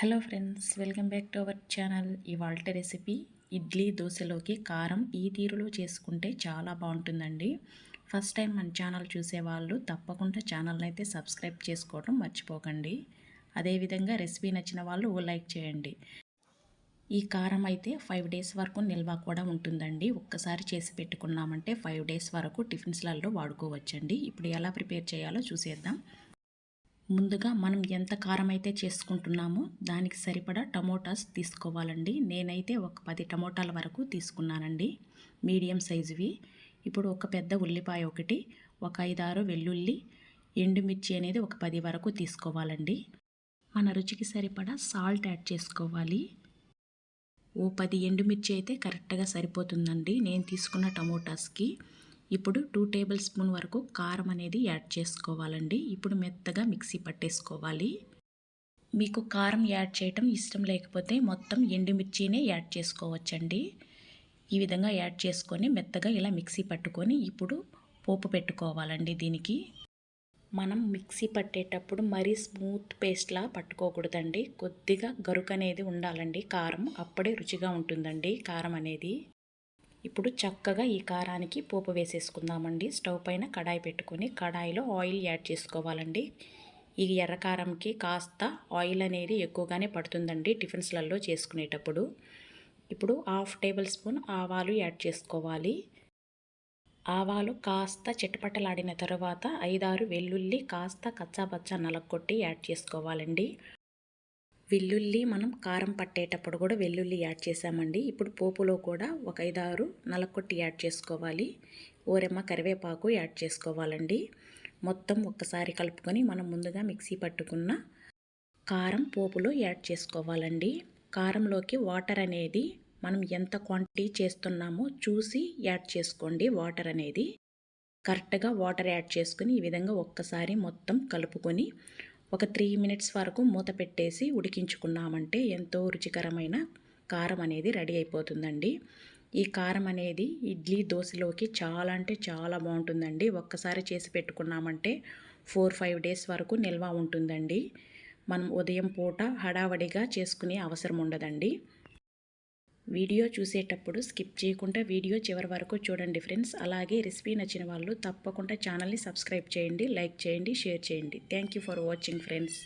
Hello friends welcome back to our channel ఇవాళ recipe idli దోశలోకి కారం ఈ తీరులో చేసుకుంటే చాలా బాగుంటుందండి. ఫస్ట్ టైం మన ఛానల్ చూసేవాళ్ళు తప్పకుండా ఛానల్ని అయితే సబ్స్క్రైబ్ చేసుకోవడం మర్చిపోకండి. అదేవిధంగా రెసిపీ నచ్చిన వాళ్ళు ఓ లైక్ చేయండి. ఈ కారం అయితే ఫైవ్ డేస్ వరకు నిల్వ కూడా ఉంటుందండి. ఒక్కసారి చేసి పెట్టుకున్నామంటే ఫైవ్ డేస్ వరకు టిఫిన్స్లలో వాడుకోవచ్చండి. ఇప్పుడు ఎలా ప్రిపేర్ చేయాలో చూసేద్దాం. ముందుగా మనం ఎంత కారం అయితే చేసుకుంటున్నామో దానికి సరిపడా టమోటాస్ తీసుకోవాలండి. నేనైతే ఒక పది టమోటాల వరకు తీసుకున్నానండి. మీడియం సైజువి. ఇప్పుడు ఒక పెద్ద ఉల్లిపాయ ఒకటి ఒక ఐదారు వెల్లుల్లి ఎండుమిర్చి అనేది ఒక పది వరకు తీసుకోవాలండి. మన రుచికి సరిపడా సాల్ట్ యాడ్ చేసుకోవాలి. ఓ పది ఎండుమిర్చి అయితే కరెక్ట్గా సరిపోతుందండి. నేను తీసుకున్న టమోటాస్కి ఇప్పుడు టూ టేబుల్ స్పూన్ వరకు కారం అనేది యాడ్ చేసుకోవాలండి. ఇప్పుడు మెత్తగా మిక్సీ పట్టేసుకోవాలి. మీకు కారం యాడ్ చేయటం ఇష్టం లేకపోతే మొత్తం ఎండుమిర్చినే యాడ్ చేసుకోవచ్చండి. ఈ విధంగా యాడ్ చేసుకొని మెత్తగా ఇలా మిక్సీ పట్టుకొని ఇప్పుడు పోపు పెట్టుకోవాలండి దీనికి. మనం మిక్సీ పట్టేటప్పుడు మరీ స్మూత్ పేస్ట్లా పట్టుకోకూడదండి. కొద్దిగా గరుకు అనేది ఉండాలండి కారం. అప్పుడే రుచిగా ఉంటుందండి కారం అనేది. ఇప్పుడు చక్కగా ఈ కారానికి పోపు వేసేసుకుందామండి. స్టవ్ పైన కడాయి పెట్టుకొని కడాయిలో ఆయిల్ యాడ్ చేసుకోవాలండి. ఈ ఎర్రకారంకి కాస్త ఆయిల్ అనేది ఎక్కువగానే పడుతుందండి టిఫిన్స్లలో చేసుకునేటప్పుడు. ఇప్పుడు హాఫ్ టేబుల్ స్పూన్ ఆవాలు యాడ్ చేసుకోవాలి. ఆవాలు కాస్త చిటపటలాడిన తర్వాత ఐదారు వెల్లుల్లి కాస్త కచ్చాపచ్చ నలగొట్టి యాడ్ చేసుకోవాలండి. వెల్లుల్లి మనం కారం పట్టేటప్పుడు కూడా వెల్లుల్లి యాడ్ చేసామండి ఇప్పుడు పోపులో కూడా ఒక ఐదారు నలకొట్టి యాడ్ చేసుకోవాలి. ఓరెమ్మ కరివేపాకు యాడ్ చేసుకోవాలండి. మొత్తం ఒక్కసారి కలుపుకొని మనం ముందుగా మిక్సీ పట్టుకున్న కారం పోపులో యాడ్ చేసుకోవాలండి. కారంలోకి వాటర్ అనేది మనం ఎంత క్వాంటిటీ చేస్తున్నామో చూసి యాడ్ చేసుకోండి వాటర్ అనేది. కరెక్ట్గా వాటర్ యాడ్ చేసుకుని ఈ విధంగా ఒక్కసారి మొత్తం కలుపుకొని ఒక త్రీ మినిట్స్ వరకు మూత పెట్టేసి ఉడికించుకున్నామంటే ఎంతో రుచికరమైన కారం అనేది రెడీ అయిపోతుందండి. ఈ కారం అనేది ఇడ్లీ దోశలోకి చాలా అంటే చాలా బాగుంటుందండి. ఒక్కసారి చేసి పెట్టుకున్నామంటే ఫోర్ ఫైవ్ డేస్ వరకు నిల్వ ఉంటుందండి. మనం ఉదయం పూట హడావడిగా చేసుకునే అవసరం ఉండదండి. వీడియో చూసేటప్పుడు స్కిప్ చేయకుండా వీడియో చివరి వరకు చూడండి ఫ్రెండ్స్. అలాగే రెసిపీ నచ్చిన వాళ్ళు తప్పకుండా ఛానల్ని సబ్స్క్రైబ్ చేయండి లైక్ చేయండి షేర్ చేయండి. Thank for watching friends